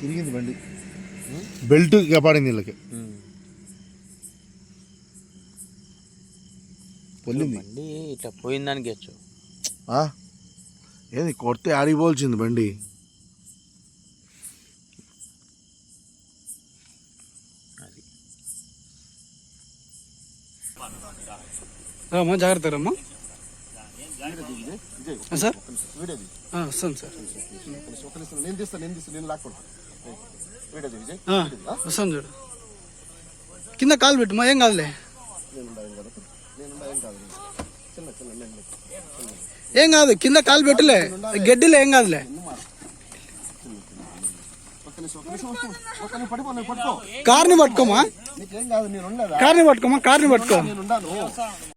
తిరిగింది బండి. బెల్ట్ కాపాడింది వీళ్ళకి. పొల్లింది. బండి ఇట్లా పోయిందానికి వచ్చు? ఏది కొడితే ఆడిపోల్చింది బండి. అది. రామ్మా జాగ్రత్త రమ్మా. సార్? వస్తాను సార్. నేను తీస్తాను నేను తీస్తాను నేను వస్తాను చూడు. కింద కాలు పెట్టుమా ఏం కాదులే. ఏం కాదు కింద కాలు పెట్టులే గడ్డిలే ఏం కాదులే కార్ని పట్టుకోమా నీకేం కాదు నేను ఉండదా కార్ని పట్టుకోమా కార్ని పట్టుకో నేను ఉండాను